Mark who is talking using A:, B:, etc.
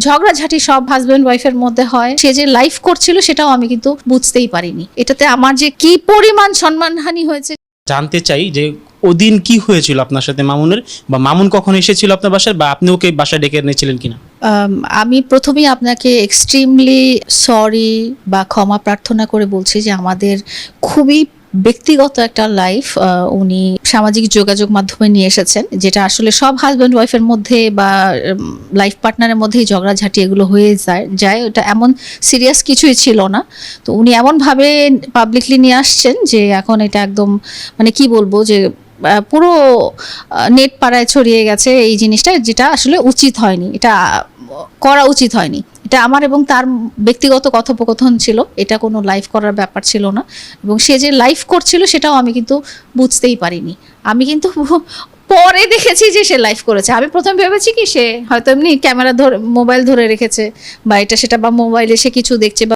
A: ঝগড়াঝাটি সব হাজব্যান্ড ওয়াইফের মধ্যে হয়। সে যে লাইফ করছিল সেটাও আমি কিন্তু বুঝতেই পারিনি। এটাতে আমার যে কি পরিমাণ সম্মানহানি হয়েছে।
B: জানতে চাই যে ওদিন কি হয়েছিল আপনার সাথে মামুনের? বা মামুন কখন এসেছিল আপনার বাসায়? বা আপনি ওকে বাসায় ডেকে এনেছিলেন কিনা?
A: আম, আমি প্রথমেই আপনাকে এক্সট্রিমলি সরি বা ক্ষমা প্রার্থনা করে বলছি যে আমাদের খুবই ব্যক্তিগত একটা লাইফ উনি সামাজিক যোগাযোগ মাধ্যমে নিয়ে এসেছেন, যেটা আসলে সব হাজব্যান্ড ওয়াইফের মধ্যে বা লাইফ পার্টনারের মধ্যেই ঝগড়াঝাটি এগুলো হয়ে যায় যায়, ওটা এমন সিরিয়াস কিছুই ছিল না। তো উনি এমনভাবে পাবলিকলি নিয়ে আসছেন যে এখন এটা একদম মানে কি বলব যে পুরো নেট পাড়ায় ছড়িয়ে গেছে এই জিনিসটা, যেটা আসলে উচিত হয়নি, এটা করা উচিত হয়নি। এটা আমার এবং তার ব্যক্তিগত কথোপকথন ছিল। এটা কোনো লাইভ করার ব্যাপার ছিল না। এবং সে যে লাইভ করছিল সেটাও আমি কিন্তু বুঝতেই পারিনি। আমি কিন্তু পরে দেখেছি যে সে লাইভ করেছে। আমি প্রথম ভেবেছি কি সে হয়তো এমনি ক্যামেরা ধরে মোবাইল ধরে রেখেছে বা এটা সেটা বা মোবাইলে সে কিছু দেখছে বা